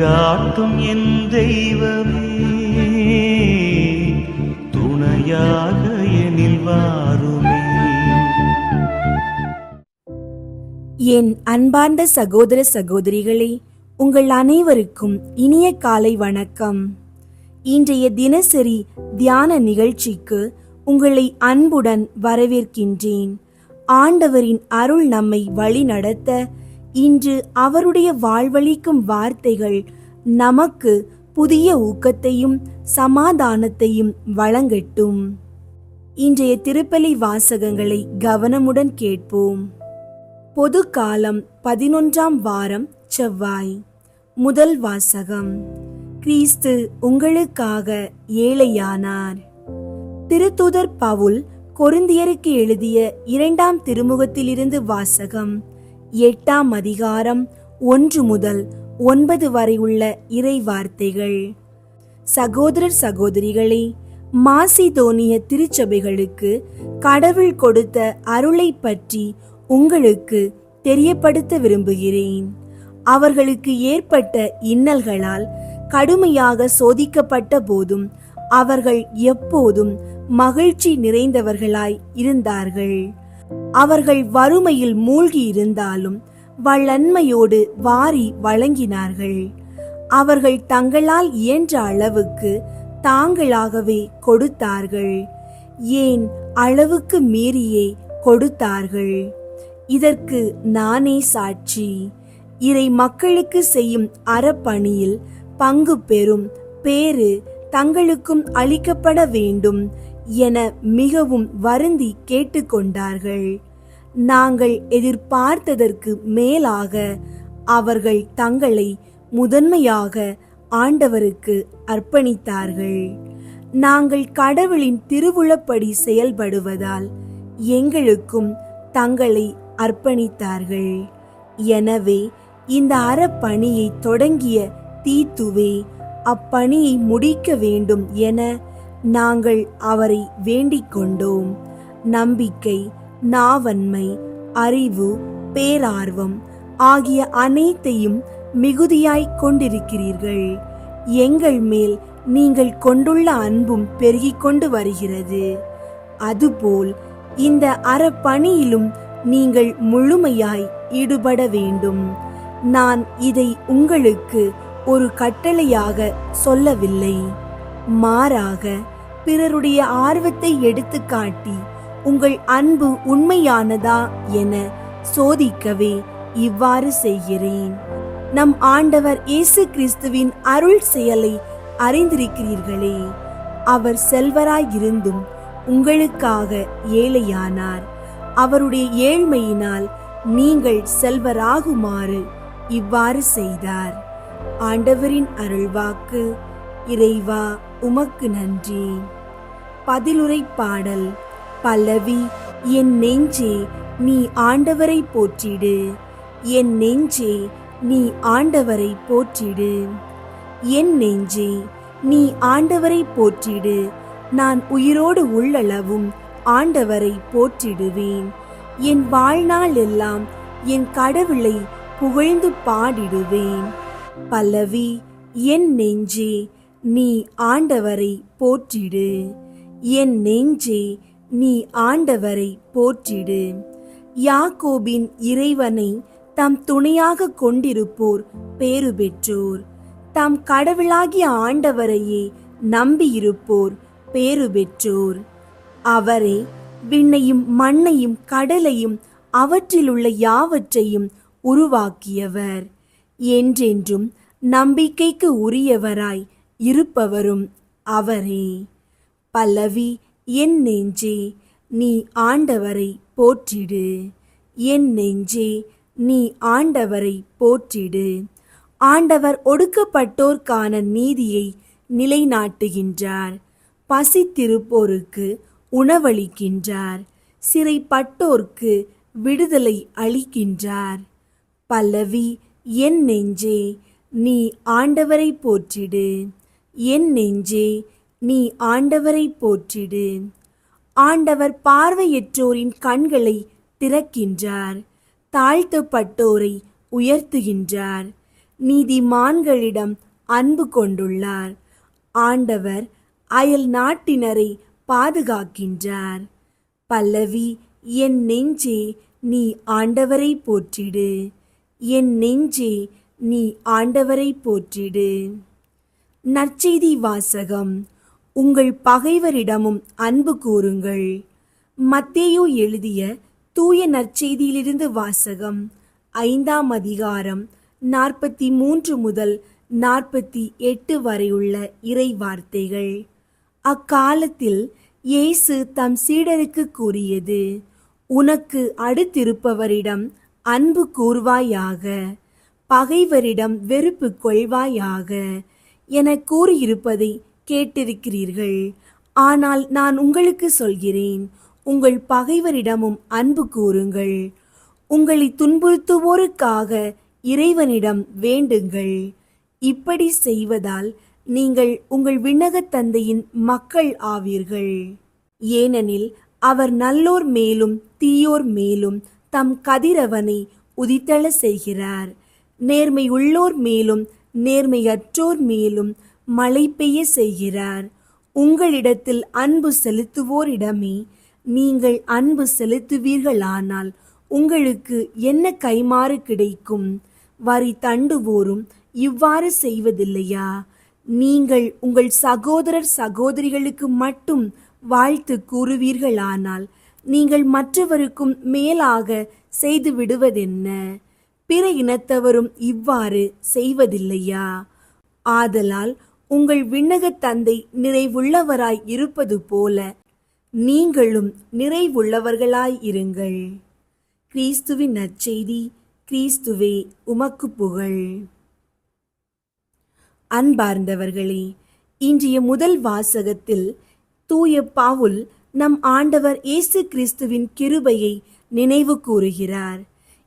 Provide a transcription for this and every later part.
வழிகாட்டும் என் தெய்வமே. துணையாக எனில் வாருமே. என் அன்பார்ந்த சகோதர சகோதரிகளே உங்கள் அனைவருக்கும் இனிய காலை வணக்கம். இன்றைய தினசரி தியான நிகழ்ச்சிக்கு உங்களை அன்புடன் வரவேற்கின்றேன். ஆண்டவரின் அருள் நம்மை வழிநடத்த இன்று அவருடைய வாழ்வளிக்கும் வார்த்தைகள் நமக்கு புதிய ஊக்கத்தையும் சமாதானத்தையும் வழங்கட்டும். இன்றைய திருப்பலி வாசகங்களை கவனமுடன் கேட்போம். பொது காலம் பதினொன்றாம் வாரம் செவ்வாய். முதல் வாசகம். கிறிஸ்து உங்களுக்காக ஏழையானார். திருத்துதர் பவுல் கொருந்தியருக்கு எழுதிய இரண்டாம் திருமுகத்திலிருந்து வாசகம். எட்டாம் அதிகாரம் ஒன்று முதல் ஒன்பது வரை உள்ள இறை வார்த்தைகள் சகோதரர் சகோதரிகளே மாசிதோனிய திருச்சபைகளுக்கு கடவுள் கொடுத்த அருளை பற்றி உங்களுக்கு தெரியப்படுத்த விரும்புகிறேன். அவர்களுக்கு ஏற்பட்ட இன்னல்களால் கடுமையாக சோதிக்கப்பட்ட போதும் அவர்கள் எப்போதும் மகிழ்ச்சி நிறைந்தவர்களாய் இருந்தார்கள். அவர்கள் வறுமையில் மூழ்கி இருந்தாலும் வள்ளன்மையோடு வாரி வழங்கினார்கள். அவர்கள் தங்களால் இயன்ற அளவுக்கு தாங்களாகவே கொடுத்தார்கள். ஏன் அளவுக்கு மீறியே கொடுத்தார்கள்? இதற்கு நானே சாட்சி. இறை மக்களுக்கு செய்யும் அறப்பணியில் பங்கு பெறும் பேறு தங்களுக்கும் அளிக்கப்பட வேண்டும் என மிகவும் வருந்தி கேட்டுக்கொண்டார்கள். நாங்கள் எதிர்பார்த்ததற்கு மேலாக அவர்கள் தங்களை முதன்மையாக ஆண்டவருக்கு அர்ப்பணித்தார்கள். நாங்கள் கடவுளின் திருவுளப்படி செயல்படுவதால் எங்களுக்கும் தங்களை அர்ப்பணித்தார்கள். எனவே இந்த அறப்பணியை தொடங்கிய தீத்துவே அப்பணியை முடிக்க வேண்டும் என நாங்கள் அவரை வேண்டிக் கொண்டோம் நம்பிக்கை நாவன்மை அறிவு பேரார்வம் ஆகிய அனைத்தையும் மிகுதியாய் கொண்டிருக்கிறீர்கள். எங்கள் மேல் நீங்கள் கொண்டுள்ள அன்பும் பெருகிக் கொண்டு வருகிறது. அதுபோல் இந்த அறப்பணியிலும் நீங்கள் முழுமையாய் ஈடுபட வேண்டும். நான் இதை உங்களுக்கு ஒரு கட்டளையாக சொல்லவில்லை. மாறாக பிறருடைய ஆர்வத்தை எடுத்துக்காட்டி உங்கள் அன்பு உண்மையானதா என சோதிக்கவே இவ்வாறு செய்கிறேன். நம் ஆண்டவர் இயேசு கிறிஸ்துவின் அருள் செயலை அறிந்திருக்கிறீர்களே. அவர் செல்வராயிருந்தும் உங்களுக்காக ஏழையானார். அவருடைய ஏழ்மையினால் நீங்கள் செல்வராகுமாறு இவ்வாறு செய்தார். ஆண்டவரின் அருள்வாக்கு இறைவா உமக்கு நன்றி. பதிலுரை பாடல் பல்லவி என் நெஞ்சே நீ ஆண்டவரை போற்றிடு. என் நெஞ்சே நீ ஆண்டவரை போற்றிடு. என் நெஞ்சே நீ ஆண்டவரை போற்றிடு. நான் உயிரோடு உள்ளளவும் ஆண்டவரை போற்றிடுவேன். என் வாழ்நாள் எல்லாம் என் கடவுளை புகழ்ந்து பாடிடுவேன். பல்லவி என் நெஞ்சே நீ ஆண்டவரை போற்றிடு. என் நெஞ்சே நீ ஆண்டவரை போற்றிடு. யாக்கோபின் இறைவனை தம் துணையாக கொண்டிருப்போர் பேறு பெற்றோர் தம் கடவுளாகிய ஆண்டவரையே நம்பியிருப்போர் பேறு பெற்றோர் அவரே விண்ணையும் மண்ணையும் கடலையும் அவற்றிலுள்ள யாவற்றையும் உருவாக்கியவர். என்றென்றும் நம்பிக்கைக்கு உரியவராய் இருப்பவரும் அவரே. பல்லவி என் நெஞ்சே நீ ஆண்டவரை போற்றிடு. என் நெஞ்சே நீ ஆண்டவரை போற்றிடு. ஆண்டவர் ஒடுக்கப்பட்டோர்க்கான நீதியை நிலைநாட்டுகின்றார். பசித்திருப்போருக்கு உணவளிக்கின்றார். சிறைப்பட்டோர்க்கு விடுதலை அளிக்கின்றார். பல்லவி என் நெஞ்சே நீ ஆண்டவரை போற்றிடு. என் நெஞ்சே நீ ஆண்டவரை போற்றிடு. ஆண்டவர் பார்வையற்றோரின் கண்களை திறக்கின்றார் தாழ்த்தப்பட்டோரை உயர்த்துகின்றார் நீதிமான்களிடம் அன்பு கொண்டுள்ளார். ஆண்டவர் அயல் நாட்டினரை பாதுகாக்கின்றார். பல்லவி என் நெஞ்சே நீ ஆண்டவரை போற்றிடு. என் நெஞ்சே நீ ஆண்டவரை போற்றிடு. நற்செய்தி வாசகம் உங்கள் பகைவரிடமும் அன்பு கூறுங்கள். மத்தேயோ எழுதிய தூய நற்செய்தியிலிருந்து வாசகம் ஐந்தாம் அதிகாரம் நாற்பத்தி மூன்று முதல் நாற்பத்தி எட்டு வரையுள்ள இறை வார்த்தைகள் அக்காலத்தில் இயேசு தம் சீடருக்கு கூறியது உனக்கு அடுத்திருப்பவரிடம் அன்பு கூறுவாயாக பகைவரிடம் வெறுப்பு கொள்வாயாக என கூறியிருப்பதை கேட்டிருக்கிறீர்கள். ஆனால் நான் உங்களுக்கு சொல்கிறேன் உங்கள் பகைவரிடமும் அன்பு கூறுங்கள். உங்களை துன்புறுத்துவோருக்காக இறைவனிடம் வேண்டுங்கள். இப்படி செய்வதால் நீங்கள் உங்கள் விண்ணகத் தந்தையின் மக்கள் ஆவீர்கள். ஏனெனில் அவர் நல்லோர் மேலும் தீயோர் மேலும் தம் கதிரவனை உதித்தள செய்கிறார். நேர்மை உள்ளோர் மேலும் நேர்மையற்றோர் மேலும் மழை பெய்ய செய்கிறார். உங்களிடத்தில் அன்பு செலுத்துவோரிடமே நீங்கள் அன்பு செலுத்துவீர்களானால் உங்களுக்கு என்ன கைமாறு கிடைக்கும்? வரி தண்டுவோரும் இவ்வாறு செய்வதில்லையா? நீங்கள் உங்கள் சகோதரர் சகோதரிகளுக்கு மட்டும் வாழ்த்து கூறுவீர்களானால் நீங்கள் மற்றவருக்கும் மேலாக செய்து விடுவதென்ன பிற இனத்தவரும் இவ்வாறு செய்வதில்லையா? ஆதலால் உங்கள் விண்ணகத் தந்தை நிறைவுள்ளவராய் இருப்பது போல நீங்களும் நிறைவுள்ளவர்களாய் இருங்கள். கிறிஸ்துவின் நற்செய்தி கிறிஸ்துவே உமக்கு புகழ். அன்பார்ந்தவர்களே இன்றைய முதல் வாசகத்தில் தூய பாவுல் நம் ஆண்டவர் இயேசு கிறிஸ்துவின் கிருபையை நினைவு கூறுகிறார்.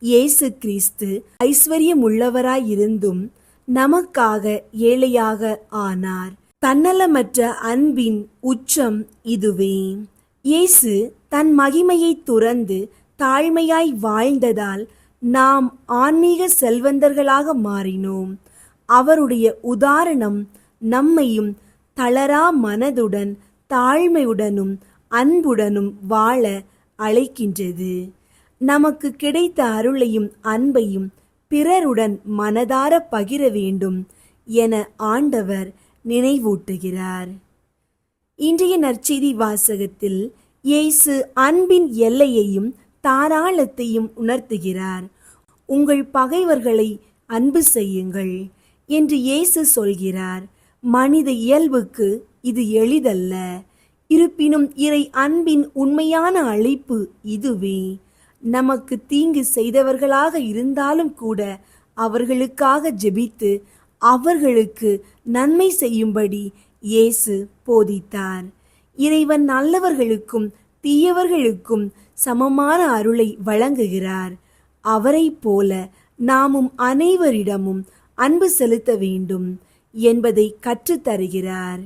இயேசு கிறிஸ்து ஐஸ்வர்யமுள்ளவராயிருந்தும் நமக்காக ஏழையாக ஆனார். தன்னலமற்ற அன்பின் உச்சம் இதுவே. இயேசு தன் மகிமையை துறந்து தாழ்மையாய் வாழ்ந்ததால் நாம் ஆன்மீக செல்வந்தர்களாக மாறினோம். அவருடைய உதாரணம் நம்மையும் தளரா மனதுடன் தாழ்மையுடனும் அன்புடனும் வாழ அழைக்கின்றது. நமக்கு கிடைத்த அருளையும் அன்பையும் பிறருடன் மனதார பகிர வேண்டும் என ஆண்டவர் நினைவூட்டுகிறார். இன்றைய நற்செய்தி வாசகத்தில் இயேசு அன்பின் எல்லையையும் தாராளத்தையும் உணர்த்துகிறார். உங்கள் பகைவர்களை அன்பு செய்யுங்கள் என்று இயேசு சொல்கிறார். மனித இயல்புக்கு இது எளிதல்ல. இருப்பினும் இறை அன்பின் உண்மையான அழைப்பு இதுவே. நமக்கு தீங்கு செய்தவர்களாக இருந்தாலும் கூட அவர்களுக்காக ஜெபித்து அவர்களுக்கு நன்மை செய்யும்படி இயேசு போதித்தார். இறைவன் நல்லவர்களுக்கும் தீயவர்களுக்கும் சமமான அருளை வழங்குகிறார். அவரைப் போல நாமும் அனைவரிடமும் அன்பு செலுத்த வேண்டும் என்பதை கற்றுத்தருகிறார்.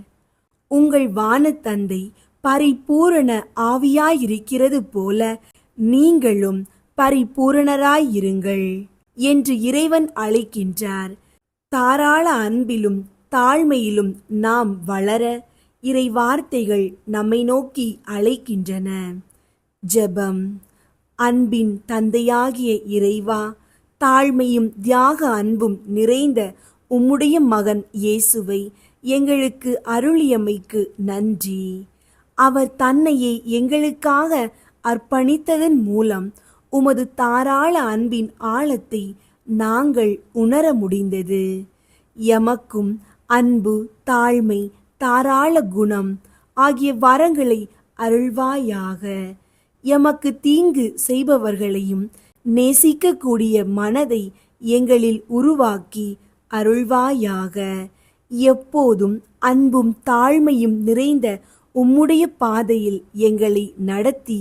உங்கள் வானத்தந்தை பரிபூரண ஆவியாயிருக்கிறது போல நீங்களும் பரிபூரணராயிருங்கள் என்று இறைவன் அழைக்கின்றார். தாராள அன்பிலும் தாழ்மையிலும் நாம் வளர இறை வார்த்தைகள் நம்மை நோக்கி அழைக்கின்றன. ஜெபம். அன்பின் தந்தையாகிய இறைவா தாழ்மையும் தியாக அன்பும் நிறைந்த உம்முடைய மகன் இயேசுவை எங்களுக்கு அருளியமைக்கு நன்றி. அவர் தன்னையே எங்களுக்காக அர்ப்பணித்ததன் மூலம் உமது தாராள அன்பின் ஆழத்தை நாங்கள் உணர முடிந்தது. எமக்கும் அன்பு தாழ்மை தாராள குணம் ஆகிய வரங்களை அருள்வாயாக. எமக்கு தீங்கு செய்பவர்களையும் நேசிக்கக்கூடிய மனதை எங்களில் உருவாக்கி அருள்வாயாக. எப்போதும் அன்பும் தாழ்மையும் நிறைந்த உம்முடைய பாதையில் எங்களை நடத்தி